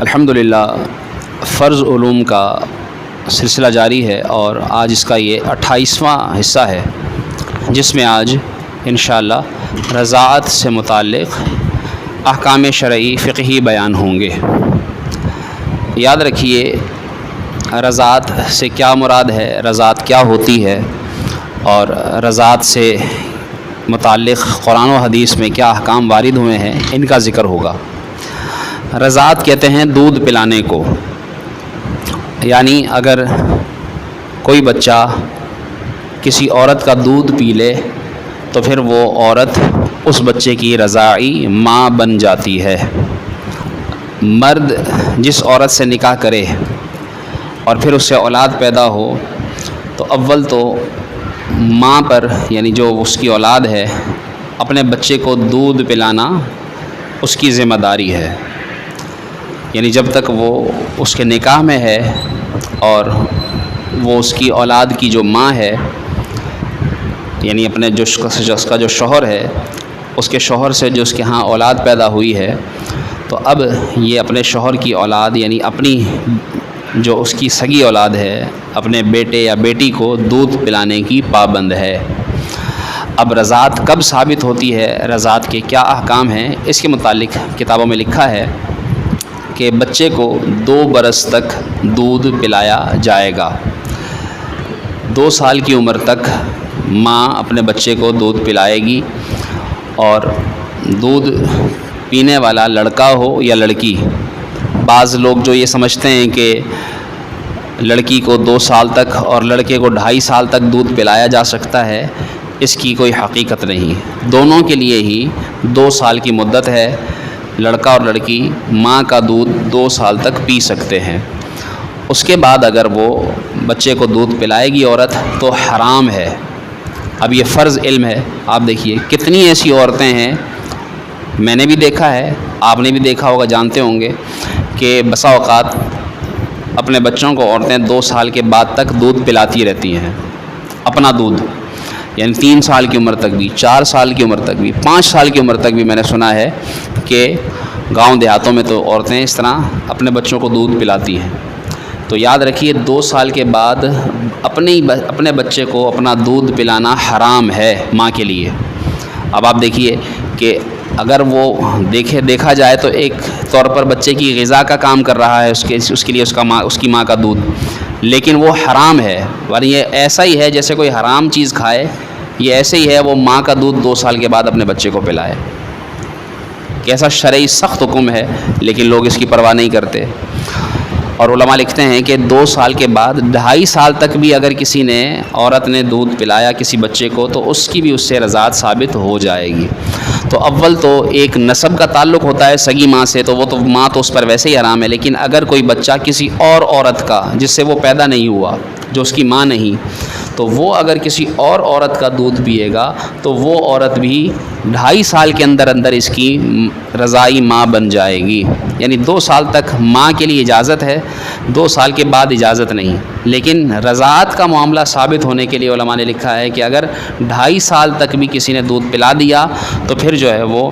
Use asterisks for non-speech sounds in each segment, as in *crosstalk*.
الحمد للہ فرض علوم کا سلسلہ جاری ہے اور آج اس کا یہ اٹھائیسواں حصہ ہے، جس میں آج انشاءاللہ رضاعت سے متعلق احکام شرعی فقہی بیان ہوں گے۔ یاد رکھیے، رضاعت سے کیا مراد ہے، رضاعت کیا ہوتی ہے اور رضاعت سے متعلق قرآن و حدیث میں کیا احکام وارد ہوئے ہیں، ان کا ذکر ہوگا۔ رضاعت کہتے ہیں دودھ پلانے کو۔ یعنی اگر کوئی بچہ کسی عورت کا دودھ پی لے تو پھر وہ عورت اس بچے کی رضاعی ماں بن جاتی ہے۔ مرد جس عورت سے نکاح کرے اور پھر اس سے اولاد پیدا ہو تو اول تو ماں پر یعنی جو اس کی اولاد ہے، اپنے بچے کو دودھ پلانا اس کی ذمہ داری ہے۔ یعنی جب تک وہ اس کے نکاح میں ہے اور وہ اس کی اولاد کی جو ماں ہے یعنی اپنے جو اس کا جو شوہر ہے، اس کے شوہر سے جو اس کے ہاں اولاد پیدا ہوئی ہے، تو اب یہ اپنے شوہر کی اولاد یعنی اپنی جو اس کی سگی اولاد ہے، اپنے بیٹے یا بیٹی کو دودھ پلانے کی پابند ہے۔ اب رضاعت کب ثابت ہوتی ہے؟ رضاعت کے کیا احکام ہیں؟ اس کے متعلق کتابوں میں لکھا ہے۔ کہ بچے کو دو برس تک دودھ پلایا جائے گا۔ دو سال کی عمر تک ماں اپنے بچے کو دودھ پلائے گی اور دودھ پینے والا لڑکا ہو یا لڑکی۔ بعض لوگ جو یہ سمجھتے ہیں کہ لڑکی کو دو سال تک اور لڑکے کو ڈھائی سال تک دودھ پلایا جا سکتا ہے، اس کی کوئی حقیقت نہیں۔ دونوں کے لیے ہی دو سال کی مدت ہے۔ لڑکا اور لڑکی ماں کا دودھ دو سال تک پی سکتے ہیں۔ اس کے بعد اگر وہ بچے کو دودھ پلائے گی عورت تو حرام ہے۔ اب یہ فرض علم ہے۔ آپ دیکھیے کتنی ایسی عورتیں ہیں۔ میں نے بھی دیکھا ہے۔ آپ نے بھی دیکھا ہوگا، جانتے ہوں گے کہ بسا اوقات اپنے بچوں کو عورتیں دو سال کے بعد تک دودھ پلاتی رہتی ہیں۔ اپنا دودھ۔ یعنی تین سال کی عمر تک بھی، چار سال کی عمر تک بھی، پانچ سال کی عمر تک بھی میں نے سنا ہے کہ گاؤں دیہاتوں میں تو عورتیں اس طرح اپنے بچوں کو دودھ پلاتی ہیں۔ تو یاد رکھیے، دو سال کے بعد اپنے اپنے بچے کو اپنا دودھ پلانا حرام ہے ماں کے لیے۔ اب آپ دیکھیے کہ اگر وہ دیکھے، دیکھا جائے تو ایک طور پر بچے کی غذا کا کام کر رہا ہے، اس کے اس کے لیے اس کا ماں، اس کی ماں کا دودھ۔ لیکن وہ حرام ہے۔ ورنہ یہ ایسا ہی ہے جیسے کوئی حرام چیز کھائے، یہ ایسے ہی ہے وہ ماں کا دودھ دو سال کے بعد اپنے بچے کو پلائے۔ کیسا شرعی سخت حکم ہے، لیکن لوگ اس کی پرواہ نہیں کرتے۔ اور علماء لکھتے ہیں کہ دو سال کے بعد، ڈھائی سال تک بھی اگر کسی نے عورت نے دودھ پلایا کسی بچے کو، تو اس کی بھی اس سے رضاعت ثابت ہو جائے گی۔ تو اول تو ایک نصب کا تعلق ہوتا ہے سگی ماں سے، تو وہ تو ماں تو اس پر ویسے ہی حرام ہے، لیکن اگر کوئی بچہ کسی اور عورت کا، جس سے وہ پیدا نہیں ہوا، جو اس کی ماں نہیں، تو وہ اگر کسی اور عورت کا دودھ پیے گا، تو وہ عورت بھی ڈھائی سال کے اندر اندر اس کی رضائی ماں بن جائے گی۔ یعنی دو سال تک ماں کے لیے اجازت ہے، دو سال کے بعد اجازت نہیں۔ لیکن رضاعت کا معاملہ ثابت ہونے کے لیے علماء نے لکھا ہے کہ اگر ڈھائی سال تک بھی کسی نے دودھ پلا دیا، تو پھر جو ہے وہ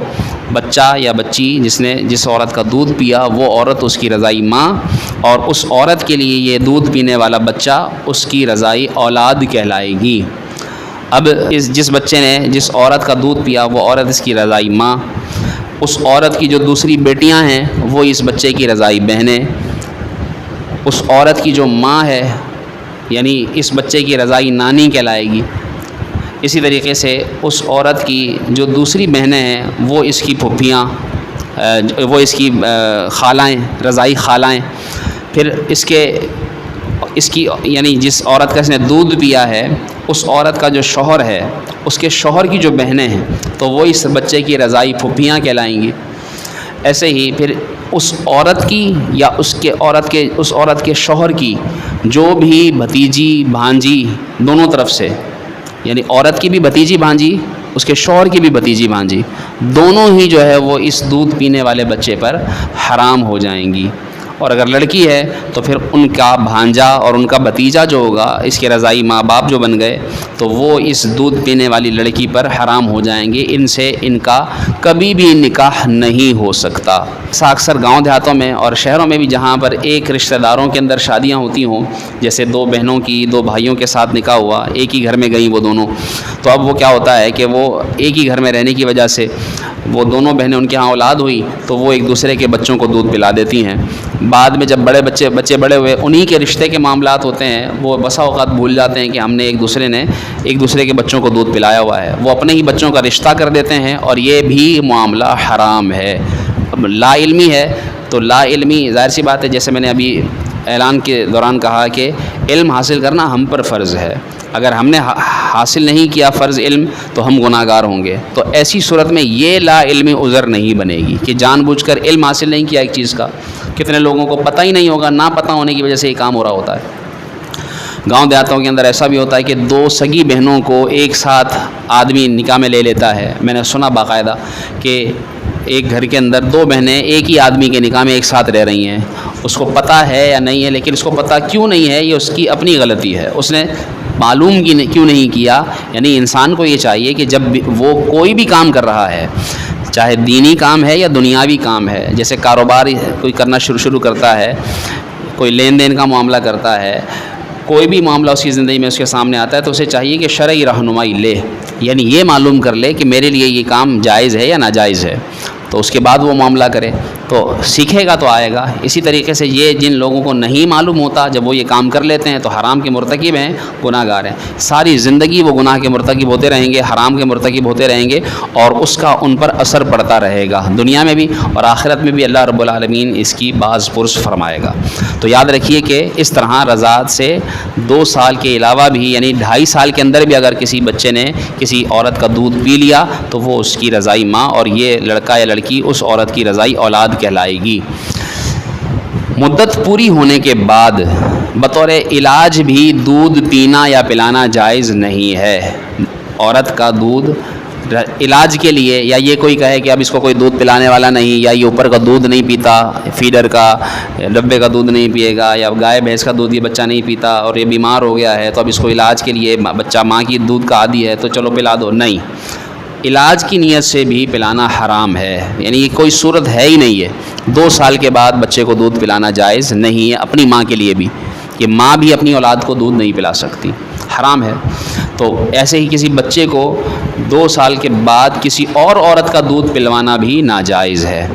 بچہ یا بچی جس نے، جس عورت کا دودھ پیا، وہ عورت اس کی رضائی ماں اور اس عورت کے لیے یہ دودھ پینے والا بچہ اس کی رضائی اولاد کہلائے گی۔ اب اس، جس بچے نے، جس عورت کا دودھ پیا، وہ عورت اس کی رضائی ماں۔ اس عورت کی جو دوسری بیٹیاں ہیں، وہ اس بچے کی رضائی بہنیں اس عورت کی جو ماں ہے یعنی اس بچے کی رضائی نانی کہلائے گی۔ اسی طریقے سے اس عورت کی جو دوسری بہنیں ہیں، وہ اس کی پھپھیاں وہ اس کی خالائیں، رضائی خالائیں۔ پھر اس کے، اس کی یعنی جس عورت کا اس نے دودھ پیا ہے، اس عورت کا جو شوہر ہے اس کے شوہر کی جو بہنیں ہیں، تو وہ اس بچے کی رضائی پھپھیاں کہلائیں گی۔ ایسے ہی پھر اس عورت کی یا اس کے عورت کے، اس عورت کے شوہر کی جو بھی بھتیجی، بھانجی دونوں طرف سے یعنی عورت کی بھی بھتیجی، بھانجی، اس کے شوہر کی بھی بھتیجی، بھانجی، دونوں ہی جو ہے وہ اس دودھ پینے والے بچے پر حرام ہو جائیں گی۔ اور اگر لڑکی ہے تو پھر ان کا بھانجا اور ان کا بھتیجا جو ہوگا، اس کے رضائی ماں باپ جو بن گئے، تو وہ اس دودھ پینے والی لڑکی پر حرام ہو جائیں گے۔ ان سے ان کا کبھی بھی نکاح نہیں ہو سکتا۔ ایسا اکثر گاؤں دیہاتوں میں اور شہروں میں بھی جہاں پر ایک رشتہ داروں کے اندر شادیاں ہوتی ہوں، جیسے دو بہنوں کی، دو بھائیوں کے ساتھ نکاح ہوا، ایک ہی گھر میں گئیں وہ دونوں۔ تو اب وہ کیا ہوتا ہے کہ وہ ایک ہی گھر میں رہنے کی وجہ سے وہ دونوں بہنیں ان کے ہاں اولاد ہوئی، تو وہ ایک دوسرے کے بچوں کو دودھ پلا دیتی ہیں۔ بعد میں جب بڑے بچے بچے بڑے ہوئے، انہی کے رشتے کے معاملات ہوتے ہیں، وہ بسا اوقات بھول جاتے ہیں کہ ہم نے ایک دوسرے نے ایک دوسرے کے بچوں کو دودھ پلایا ہوا ہے۔ وہ اپنے ہی بچوں کا رشتہ کر دیتے ہیں اور یہ بھی معاملہ حرام ہے۔ لا علمی ہے تو لا علمی ظاہر سی بات ہے، جیسے میں نے ابھی اعلان کے دوران کہا کہ علم حاصل کرنا ہم پر فرض ہے۔ اگر ہم نے حاصل نہیں کیا فرض علم تو ہم گناہ گار ہوں گے۔ تو ایسی صورت میں یہ لا علمی عذر نہیں بنے گی کہ جان بوجھ کر علم حاصل نہیں کیا ایک چیز کا۔ کتنے لوگوں کو پتہ ہی نہیں ہوگا نہ پتہ ہونے کی وجہ سے یہ کام ہو رہا ہوتا ہے۔ گاؤں دیہاتوں کے اندر ایسا بھی ہوتا ہے کہ دو سگی بہنوں کو ایک ساتھ آدمی نکاح میں لے لیتا ہے۔ میں نے سنا باقاعدہ کہ ایک گھر کے اندر دو بہنیں ایک ہی آدمی کے نکاح میں ایک ساتھ رہ رہی ہیں۔ اس کو پتہ ہے یا نہیں ہے، لیکن اس کو پتہ کیوں نہیں ہے، یہ اس کی اپنی غلطی ہے۔ اس نے معلوم کیوں نہیں کیا؟ یعنی انسان کو یہ چاہیے کہ جب وہ کوئی بھی کام کر رہا ہے چاہے دینی کام ہے یا دنیاوی کام ہے، جیسے کاروبار کوئی کرنا شروع شروع کرتا ہے، کوئی لین دین کا معاملہ کرتا ہے، کوئی بھی معاملہ اس کی زندگی میں اس کے سامنے آتا ہے، تو اسے چاہیے کہ شرعی رہنمائی لے۔ یعنی یہ معلوم کر لے کہ میرے لیے یہ کام جائز ہے یا ناجائز ہے۔ تو اس کے بعد وہ معاملہ کرے۔ تو سیکھے گا تو آئے گا۔ اسی طریقے سے یہ جن لوگوں کو نہیں معلوم ہوتا، جب وہ یہ کام کر لیتے ہیں تو حرام کے مرتکب ہیں گناہ گار ہیں۔ ساری زندگی وہ گناہ کے مرتکب ہوتے رہیں گے، حرام کے مرتکب ہوتے رہیں گے اور اس کا ان پر اثر پڑتا رہے گا۔ دنیا میں بھی اور آخرت میں بھی اللہ رب العالمین اس کی بعض پرس فرمائے گا۔ تو یاد رکھیے کہ اس طرح رضاعت سے دو سال کے علاوہ بھی یعنی ڈھائی سال کے اندر بھی اگر کسی بچے نے کسی عورت کا دودھ پی لیا تو وہ اس کی رضائی ماں اور یہ لڑکا یا لڑکی اس عورت کی رضائی اولاد کہلائے گی مدت پوری ہونے کے بعد بطور علاج بھی دودھ پینا یا پلانا جائز نہیں ہے۔ عورت کا دودھ علاج کے لیے یا یہ کوئی کہے کہ اب اس کو کوئی دودھ پلانے والا نہیں یا یہ اوپر کا دودھ نہیں پیتا، فیڈر کا، ڈبے کا دودھ نہیں پیے گا یا گائے بھینس کا دودھ یہ بچہ نہیں پیتا اور یہ بیمار ہو گیا ہے تو اب اس کو علاج کے لیے بچہ ماں کی دودھ کا عادی ہے تو چلو پلا دو۔ نہیں۔ علاج کی نیت سے بھی پلانا حرام ہے۔ یعنی یہ کوئی صورت ہے ہی نہیں ہے۔ دو سال کے بعد بچے کو دودھ پلانا جائز نہیں ہے، اپنی ماں کے لیے بھی۔ کہ ماں بھی اپنی اولاد کو دودھ نہیں پلا سکتی۔ حرام ہے۔ تو ایسے ہی کسی بچے کو دو سال کے بعد کسی اور عورت کا دودھ پلوانا بھی ناجائز ہے۔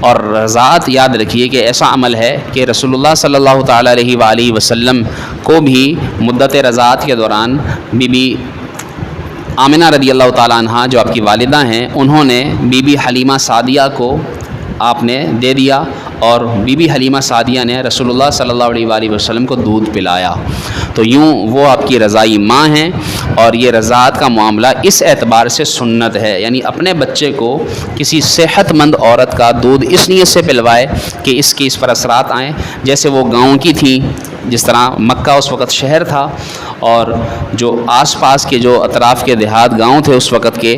اور رضاعت یاد رکھیے کہ ایسا عمل ہے کہ رسول اللہ صلی اللہ تعالیٰ علیہ وآلہ وسلم کو بھی مدت رضاعت کے دوران بی بی آمنہ رضی اللہ تعالیٰ عنہ جو آپ کی والدہ ہیں، انہوں نے بی بی حلیمہ سعدیہ کو آپ نے دے دیا اور بی بی حلیمہ سعدیہ نے رسول اللہ صلی اللہ علیہ وآلہ وسلم کو دودھ پلایا۔ تو یوں وہ آپ کی رضائی ماں ہیں اور یہ رضاعت کا معاملہ اس اعتبار سے سنت ہے۔ یعنی اپنے بچے کو کسی صحت مند عورت کا دودھ اس نیت سے پلوائے کہ اس کی اس پر اثرات آئیں۔ جیسے وہ گاؤں کی تھیں، جس طرح مکہ اس وقت شہر تھا اور جو آس پاس کے جو اطراف کے دیہات گاؤں تھے اس وقت کے،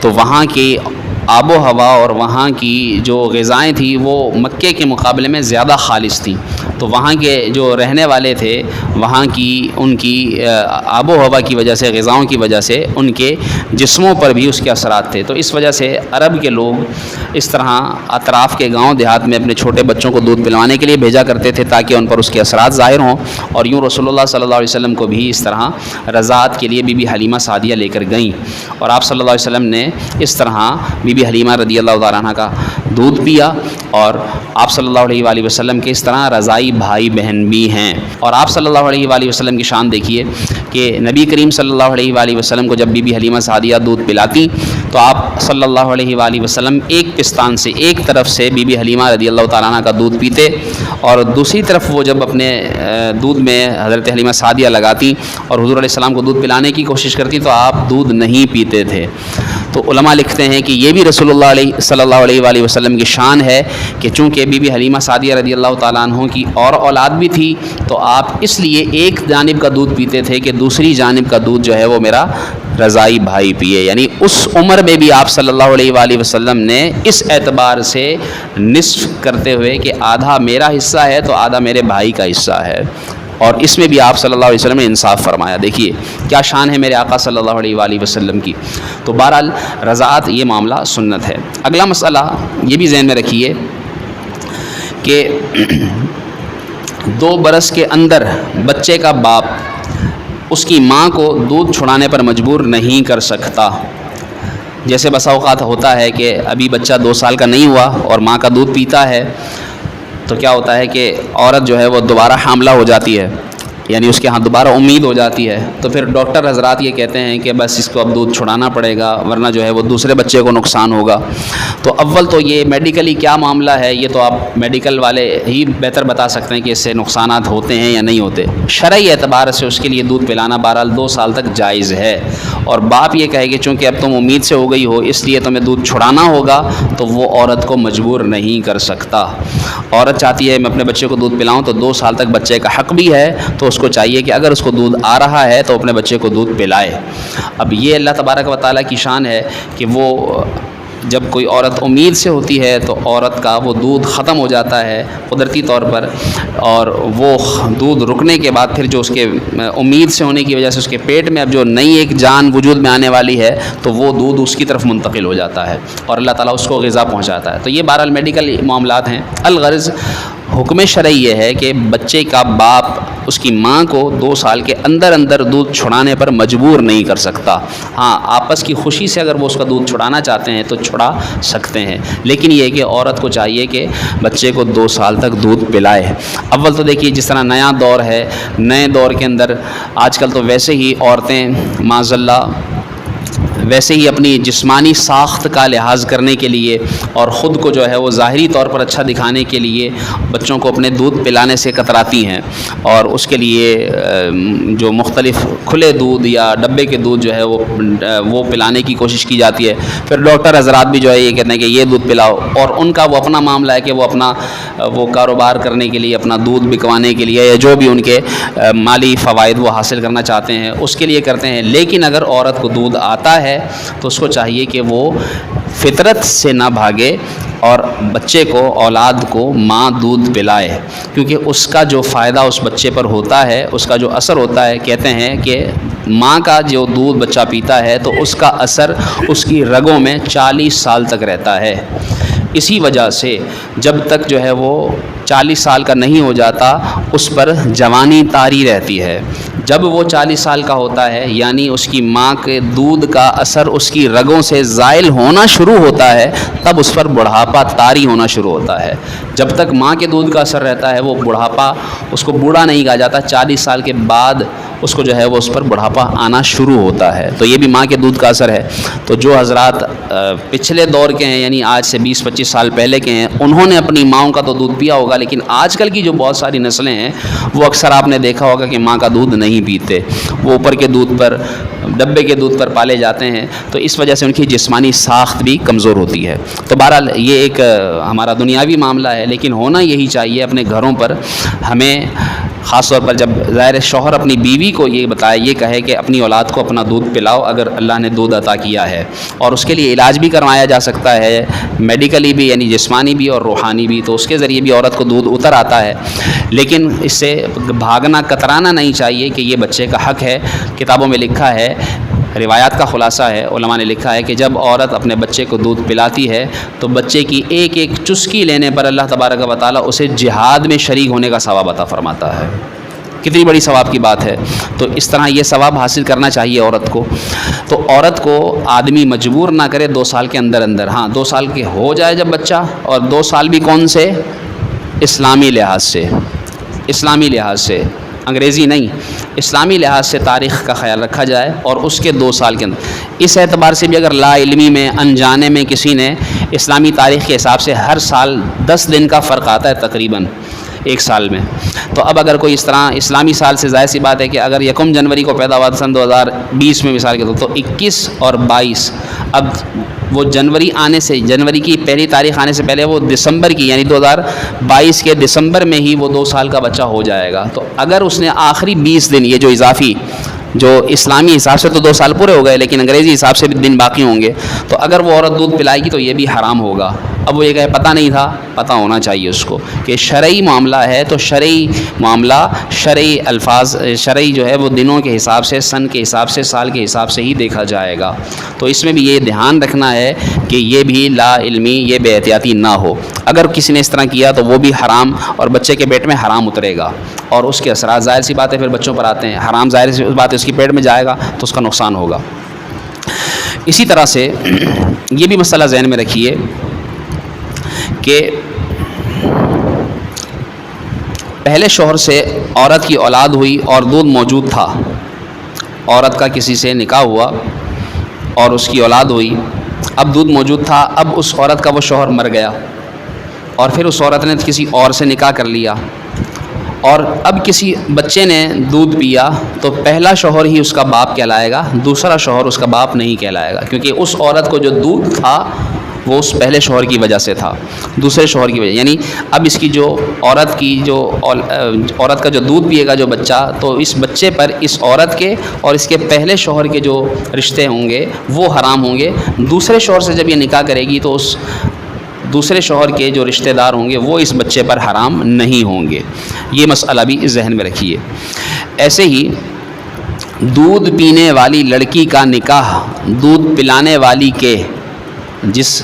تو وہاں کی آب و ہوا اور وہاں کی جو غذائیں تھیں وہ مکے کے مقابلے میں زیادہ خالص تھیں۔ تو وہاں کے جو رہنے والے تھے، وہاں کی ان کی آب و ہوا کی وجہ سے، غذاؤں کی وجہ سے ان کے جسموں پر بھی اس کے اثرات تھے۔ تو اس وجہ سے عرب کے لوگ اس طرح اطراف کے گاؤں دیہات میں اپنے چھوٹے بچوں کو دودھ پلوانے کے لیے بھیجا کرتے تھے تاکہ ان پر اس کے اثرات ظاہر ہوں۔ اور یوں رسول اللہ صلی اللہ علیہ وسلم کو بھی اس طرح رضاعت کے لیے بی بی حلیمہ سعدیہ لے کر گئیں۔ اور آپ صلی اللہ علیہ وسلم نے اس طرح بی بی حلیمہ رضی اللہ تعالیٰ عنہ کا دودھ پیا اور آپ صلی اللہ علیہ وآلہ وسلم کے اس طرح رضائی بھائی بہن بھی ہیں۔ اور آپ صلی اللہ علیہ وآلہ وسلم کی شان دیکھیے کہ نبی کریم صلی اللہ علیہ وآلہ وسلم کو جب بی بی حلیمہ سعدیہ دودھ پلاتی تو آپ صلی اللہ علیہ وآلہ وسلم ایک پستان سے ایک طرف سے بی بی حلیمہ رضی اللہ تعالیٰ عنہ کا دودھ پیتے اور دوسری طرف وہ جب اپنے دودھ میں حضرت حلیمہ سعدیہ لگاتی اور حضور علیہ السلام کو دودھ پلانے کی کوشش کرتی تو آپ دودھ نہیں پیتے تھے۔ تو علماء لکھتے ہیں کہ یہ بھی رسول اللہ علیہ، صلی اللہ علیہ وآلہ وسلم کی شان ہے کہ چونکہ بی بی حلیمہ سعدیہ رضی اللہ تعالیٰ عنہ کی اور اولاد بھی تھی تو آپ اس لیے ایک جانب کا دودھ پیتے تھے کہ دوسری جانب کا دودھ جو ہے وہ میرا رضائی بھائی پیے۔ یعنی اس عمر میں بھی آپ صلی اللہ علیہ وآلہ وسلم نے اس اعتبار سے نصف کرتے ہوئے کہ آدھا میرا حصہ ہے تو آدھا میرے بھائی کا حصہ ہے۔ اور اس میں بھی آپ صلی اللہ علیہ وسلم نے انصاف فرمایا۔ دیکھیے کیا شان ہے میرے آقا صلی اللہ علیہ وآلہ وسلم کی۔ تو بہرحال رضاعت یہ معاملہ سنت ہے۔ اگلا مسئلہ یہ بھی ذہن میں رکھیے کہ *clears throat* دو برس کے اندر بچے کا باپ اس کی ماں کو دودھ چھڑانے پر مجبور نہیں کر سکتا۔ جیسے بسا اوقات ہوتا ہے کہ ابھی بچہ دو سال کا نہیں ہوا اور ماں کا دودھ پیتا ہے، تو کیا ہوتا ہے کہ عورت جو ہے وہ دوبارہ حاملہ ہو جاتی ہے۔ یعنی اس کے ہاں دوبارہ امید ہو جاتی ہے، تو پھر ڈاکٹر حضرات یہ کہتے ہیں کہ بس اس کو اب دودھ چھڑانا پڑے گا، ورنہ جو ہے وہ دوسرے بچے کو نقصان ہوگا۔ تو اول تو یہ میڈیکلی کیا معاملہ ہے، یہ تو آپ میڈیکل والے ہی بہتر بتا سکتے ہیں کہ اس سے نقصانات ہوتے ہیں یا نہیں ہوتے۔ شرعی اعتبار سے اس کے لیے دودھ پلانا بہرحال دو سال تک جائز ہے۔ اور باپ یہ کہے کہ چونکہ اب تم امید سے ہو گئی ہو، اس لیے تمہیں دودھ چھڑانا ہوگا، تو وہ عورت کو مجبور نہیں کر سکتا۔ عورت چاہتی ہے میں اپنے بچے کو دودھ پلاؤں، تو دو سال تک بچے کا حق بھی ہے، تو اس کو چاہیے کہ اگر اس کو دودھ آ رہا ہے تو اپنے بچے کو دودھ پلائے۔ اب یہ اللہ تبارک و تعالیٰ کی شان ہے کہ وہ جب کوئی عورت امید سے ہوتی ہے تو عورت کا وہ دودھ ختم ہو جاتا ہے قدرتی طور پر اور وہ دودھ رکنے کے بعد پھر جو اس کے امید سے ہونے کی وجہ سے اس کے پیٹ میں اب جو نئی ایک جان وجود میں آنے والی ہے تو وہ دودھ اس کی طرف منتقل ہو جاتا ہے اور اللہ تعالیٰ اس کو غذا پہنچاتا ہے۔ تو یہ بہرحال میڈیکل معاملات ہیں۔ الغرض حکم شرعی یہ ہے کہ بچے کا باپ اس کی ماں کو دو سال کے اندر اندر دودھ چھڑانے پر مجبور نہیں کر سکتا۔ ہاں آپس کی خوشی سے اگر وہ اس کا دودھ چھڑانا چاہتے ہیں تو چھڑا سکتے ہیں۔ لیکن یہ کہ عورت کو چاہیے کہ بچے کو دو سال تک دودھ پلائے۔ اول تو دیکھیے، جس طرح نیا دور ہے، نئے دور کے اندر آج کل تو ویسے ہی عورتیں معذ اللہ ویسے ہی اپنی جسمانی ساخت کا لحاظ کرنے کے لیے اور خود کو جو ہے وہ ظاہری طور پر اچھا دکھانے کے لیے بچوں کو اپنے دودھ پلانے سے کتراتی ہیں اور اس کے لیے جو مختلف کھلے دودھ یا ڈبے کے دودھ جو ہے وہ وہ پلانے کی کوشش کی جاتی ہے۔ پھر ڈاکٹر حضرات بھی جو ہے یہ کہتے ہیں کہ یہ دودھ پلاؤ اور ان کا وہ اپنا معاملہ ہے کہ وہ اپنا، وہ کاروبار کرنے کے لیے، اپنا دودھ بکوانے کے لیے یا جو بھی ان کے مالی فوائد وہ حاصل کرنا چاہتے ہیں، اس کے لیے کرتے ہیں۔ لیکن اگر عورت کو دودھ آتا ہے تو اس کو چاہیے کہ وہ فطرت سے نہ بھاگے اور بچے کو، اولاد کو ماں دودھ پلائے، کیونکہ اس کا جو فائدہ اس بچے پر ہوتا ہے، اس کا جو اثر ہوتا ہے، کہتے ہیں کہ ماں کا جو دودھ بچہ پیتا ہے تو اس کا اثر اس کی رگوں میں چالیس سال تک رہتا ہے۔ اسی وجہ سے جب تک جو ہے وہ چالیس سال کا نہیں ہو جاتا، اس پر جوانی تاری رہتی ہے۔ جب وہ چالیس سال کا ہوتا ہے یعنی اس کی ماں کے دودھ کا اثر اس کی رگوں سے زائل ہونا شروع ہوتا ہے، تب اس پر بڑھاپا تاری ہونا شروع ہوتا ہے۔ جب تک ماں کے دودھ کا اثر رہتا ہے، وہ بڑھاپا اس کو بوڑھا نہیں کہا جاتا۔ چالیس سال کے بعد اس کو جو ہے وہ اس پر بڑھاپا آنا شروع ہوتا ہے۔ تو یہ بھی ماں کے دودھ کا اثر ہے۔ تو جو حضرات پچھلے دور کے ہیں یعنی آج سے بیس، پچیس سال پہلے کے ہیں، انہوں نے اپنی ماؤں کا تو دودھ پیا ہوگا، لیکن آج کل کی جو بہت ساری نسلیں ہیں، وہ اکثر آپ نے دیکھا ہوگا کہ ماں کا دودھ نہیں پیتے۔ وہ اوپر کے دودھ پر، ڈبے کے دودھ پر پالے جاتے ہیں۔ تو اس وجہ سے ان کی جسمانی ساخت بھی کمزور ہوتی ہے۔ تو بہرحال یہ ایک ہمارا دنیاوی معاملہ ہے، لیکن ہونا یہی چاہیے اپنے گھروں پر۔ ہمیں خاص طور پر جب ظاہر شوہر اپنی بیوی کو یہ بتائے، یہ کہے کہ اپنی اولاد کو اپنا دودھ پلاؤ، اگر اللہ نے دودھ عطا کیا ہے۔ اور اس کے لیے علاج بھی کروایا جا سکتا ہے میڈیکلی بھی یعنی جسمانی بھی اور روحانی بھی۔ تو اس کے ذریعے بھی عورت کو دودھ اتر آتا ہے۔ لیکن اس سے بھاگنا، کترانا نہیں چاہیے کہ یہ بچے کا حق ہے۔ کتابوں میں لکھا ہے، روایات کا خلاصہ ہے، علماء نے لکھا ہے کہ جب عورت اپنے بچے کو دودھ پلاتی ہے، تو بچے کی ایک ایک چسکی لینے پر اللہ تبارک و تعالیٰ اسے جہاد میں شریک ہونے کا ثواب عطا فرماتا ہے۔ کتنی بڑی ثواب کی بات ہے۔ تو اس طرح یہ ثواب حاصل کرنا چاہیے عورت کو۔ تو عورت کو آدمی مجبور نہ کرے دو سال کے اندر اندر۔ ہاں دو سال کے ہو جائے جب بچہ اور دو سال بھی کون سے؟ اسلامی لحاظ سے۔ اسلامی لحاظ سے۔ انگریزی نہیں۔ اسلامی لحاظ سے تاریخ کا خیال رکھا جائے اور اس کے دو سال کے اندر۔ اس اعتبار سے بھی اگر لا علمی میں، انجانے میں کسی نے اسلامی تاریخ کے حساب سے ہر سال دس دن کا فرق آتا ہے تقریباً۔ ایک سال میں۔ تو اب اگر کوئی اس طرح اسلامی سال سے ظاہر سی بات ہے کہ اگر یکم جنوری کو پیدا ہوا سن دو ہزار بیس میں مثال کے طور تو اکیس اور بائیس۔ اب وہ جنوری آنے سے، جنوری کی پہلی تاریخ آنے سے پہلے وہ دسمبر کی یعنی دو ہزار بائیس کے دسمبر میں ہی وہ دو سال کا بچہ ہو جائے گا۔ تو اگر اس نے آخری بیس دن، یہ جو اضافی، جو اسلامی حساب سے تو دو سال پورے ہو گئے، لیکن انگریزی حساب سے بھی دن باقی ہوں گے۔ تو اگر وہ عورت دودھ پلائے گی تو یہ بھی حرام ہوگا۔ اب وہ یہ کہے پتہ نہیں تھا، پتہ ہونا چاہیے اس کو کہ شرعی معاملہ ہے تو شرعی معاملہ، شرعی الفاظ، شرعی جو ہے وہ دنوں کے حساب سے، سن کے حساب سے، سال کے حساب سے ہی دیکھا جائے گا۔ تو اس میں بھی یہ دھیان رکھنا ہے کہ یہ بھی لا علمی، یہ بے احتیاطی نہ ہو۔ اگر کسی نے اس طرح کیا تو وہ بھی حرام اور بچے کے پیٹ میں حرام اترے گا۔ اور اس کے اثرات، ظاہر سی باتیں پھر بچوں پر آتے ہیں۔ حرام ظاہر سی بات ہے اس کی پیٹ میں جائے گا تو اس کا نقصان ہوگا۔ اسی طرح سے یہ بھی مسئلہ ذہن میں رکھیے کہ پہلے شوہر سے عورت کی اولاد ہوئی اور دودھ موجود تھا۔ عورت کا کسی سے نکاح ہوا اور اس کی اولاد ہوئی۔ اب دودھ موجود تھا، اب اس عورت کا وہ شوہر مر گیا اور پھر اس عورت نے کسی اور سے نکاح کر لیا۔ اور اب کسی بچے نے دودھ پیا تو پہلا شوہر ہی اس کا باپ کہلائے گا، دوسرا شوہر اس کا باپ نہیں کہلائے گا۔ کیونکہ اس عورت کو جو دودھ تھا وہ اس پہلے شوہر کی وجہ سے تھا، دوسرے شوہر کی وجہ یعنی اب اس کی جو عورت کی جو عورت کا جو دودھ پیے گا جو بچہ، تو اس بچے پر اس عورت کے اور اس کے پہلے شوہر کے جو رشتے ہوں گے، وہ حرام ہوں گے۔ دوسرے شوہر سے جب یہ نکاح کرے گی، تو اس دوسرے شوہر کے جو رشتہ دار ہوں گے، وہ اس بچے پر حرام نہیں ہوں گے۔ یہ مسئلہ بھی ذہن میں رکھیے۔ ایسے ہی دودھ پینے والی لڑکی کا نکاح، دودھ پلانے والی کے، جس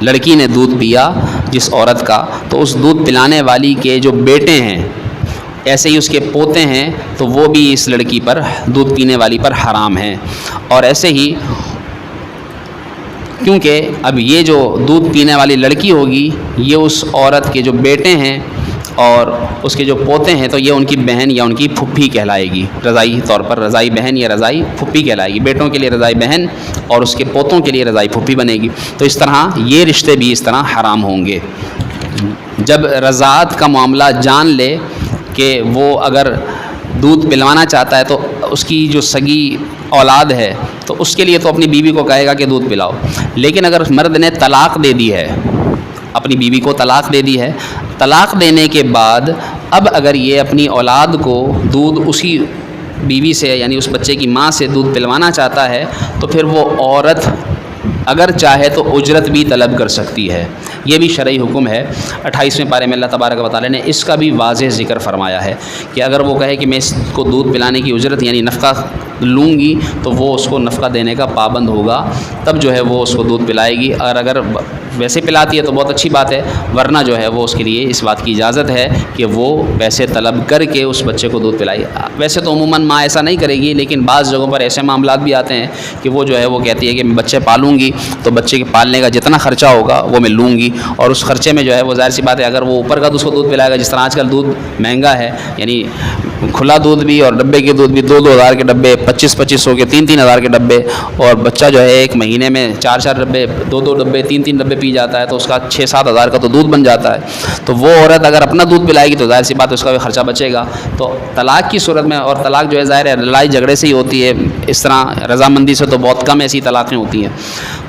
لڑکی نے دودھ پیا جس عورت کا، تو اس دودھ پلانے والی کے جو بیٹے ہیں، ایسے ہی اس کے پوتے ہیں، تو وہ بھی اس لڑکی پر دودھ پینے والی پر حرام ہیں۔ اور ایسے ہی، کیونکہ اب یہ جو دودھ پینے والی لڑکی ہوگی، یہ اس عورت کے جو بیٹے ہیں اور اس کے جو پوتے ہیں تو یہ ان کی بہن یا ان کی پھپھی کہلائے گی رضائی طور پر رضائی بہن یا رضائی پھپھی کہلائے گی بیٹوں کے لیے رضائی بہن اور اس کے پوتوں کے لیے رضائی پھپھی بنے گی تو اس طرح یہ رشتے بھی اس طرح حرام ہوں گے۔ جب رضاعت کا معاملہ جان لے کہ وہ اگر دودھ پلوانا چاہتا ہے تو اس کی جو سگی اولاد ہے تو اس کے لیے تو اپنی بیوی کو کہے گا کہ دودھ پلاؤ۔ لیکن اگر مرد نے طلاق دے دی ہے اپنی بیوی کو طلاق دے دی ہے۔ طلاق دینے کے بعد اب اگر یہ اپنی اولاد کو دودھ اسی بیوی سے یعنی اس بچے کی ماں سے دودھ پلوانا چاہتا ہے تو پھر وہ عورت اگر چاہے تو اجرت بھی طلب کر سکتی ہے۔ یہ بھی شرعی حکم ہے۔ اٹھائیسویں پارے میں اللہ تبارک و تعالیٰ نے اس کا بھی واضح ذکر فرمایا ہے کہ اگر وہ کہے کہ میں اس کو دودھ پلانے کی اجرت یعنی نفقہ لوں گی تو وہ اس کو نفقہ دینے کا پابند ہوگا۔ تب جو ہے وہ اس کو دودھ پلائے گی۔ اور اگر ویسے پلاتی ہے تو بہت اچھی بات ہے، ورنہ جو ہے وہ اس کے لیے اس بات کی اجازت ہے کہ وہ پیسے طلب کر کے اس بچے کو دودھ پلائے ویسے تو عموماً ماں ایسا نہیں کرے گی، لیکن بعض جگہوں پر ایسے معاملات بھی آتے ہیں کہ وہ جو ہے وہ کہتی ہے کہ میں بچے پالوں گی تو بچے کے پالنے کا جتنا خرچہ ہوگا وہ میں لوں گی۔ اور اس خرچے میں جو ہے وہ ظاہر سی بات ہے، اگر وہ اوپر کا تو اس کو دودھ پلائے گا، جس طرح آج کل دودھ مہنگا ہے یعنی کھلا دودھ بھی اور ڈبے کے دودھ بھی دو دو ہزار کے ڈبے، پچیس پچیس سو کے تین تین ہزار کے ڈبے اور بچہ جو ہے ایک مہینے میں چار چار ڈبے، دو دو ڈبے، تین تین ڈبے پی جاتا ہے تو اس کا چھ سات ہزار کا تو دودھ بن جاتا ہے۔ تو وہ عورت اگر اپنا دودھ پلائے گی تو ظاہر سی بات اس کا بھی خرچہ بچے گا۔ تو طلاق کی صورت میں اور طلاق جو ہے ظاہر ہے لڑائی جھگڑے سے ہی ہوتی ہے۔ اس طرح رضامندی سے تو بہت کم ایسی طلاقیں ہوتی ہیں۔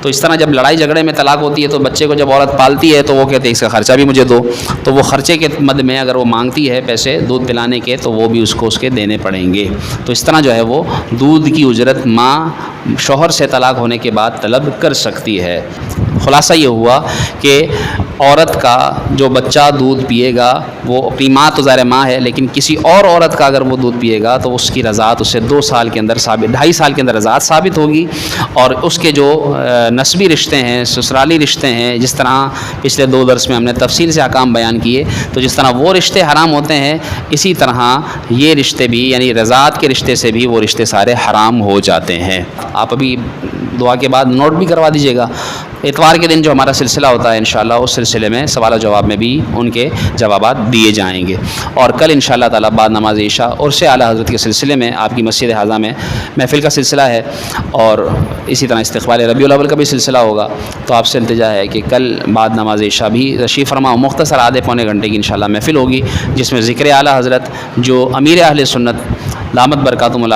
تو اس طرح جب لڑائی جھگڑے میں طلاق ہوتی ہے تو بچے کو جب عورت پالتی ہے تو وہ کہتے ہیں، اس کا خرچہ بھی مجھے دو۔ تو وہ خرچے کے مد میں اگر وہ مانگتی ہے پیسے دودھ پلانے کے تو وہ بھی اس کو اس کے دینے پڑیں گے۔ تو اس طرح جو ہے وہ دودھ کی اجرت ماں شوہر سے طلاق ہونے کے بعد طلب کر سکتی ہے۔ خلاصہ یہ ہوا کہ عورت کا جو بچہ دودھ پیے گا، وہ اپنی ماں تو ظاہر ماں ہے، لیکن کسی اور عورت کا اگر وہ دودھ پیے گا تو اس کی رضاعت اسے دو سال کے اندر ثابت، ڈھائی سال کے اندر رضاعت ثابت ہوگی۔ اور اس کے جو نسبی رشتے ہیں، سسرالی رشتے ہیں، جس طرح پچھلے دو درس میں ہم نے تفصیل سے احکام بیان کیے، تو جس طرح وہ رشتے حرام ہوتے ہیں، اسی طرح یہ رشتے بھی یعنی رضاعت کے رشتے سے بھی وہ رشتے سارے حرام ہو جاتے ہیں۔ آپ ابھی دعا کے بعد نوٹ بھی کروا دیجیے گا۔ اتوار کے دن جو ہمارا سلسلہ ہوتا ہے انشاءاللہ، اس سلسلے میں سوال و جواب میں بھی ان کے جوابات دیے جائیں گے۔ اور کل ان شاء اللہ تعالیٰ بعد نماز عشاء، اور سے اعلیٰ حضرت کے سلسلے میں آپ کی مسجد حاضہ میں محفل کا سلسلہ ہے۔ اور اسی طرح استقبال ربیع الاول کا بھی سلسلہ ہوگا۔ تو آپ سے التجا ہے کہ کل بعد نماز عشاء بھی رشی فرما مختصر آدھے پونے گھنٹے کی انشاءاللہ محفل ہوگی، جس میں ذکر اعلیٰ حضرت، جو امیر اہل سنت، لامت برکاتم اللہ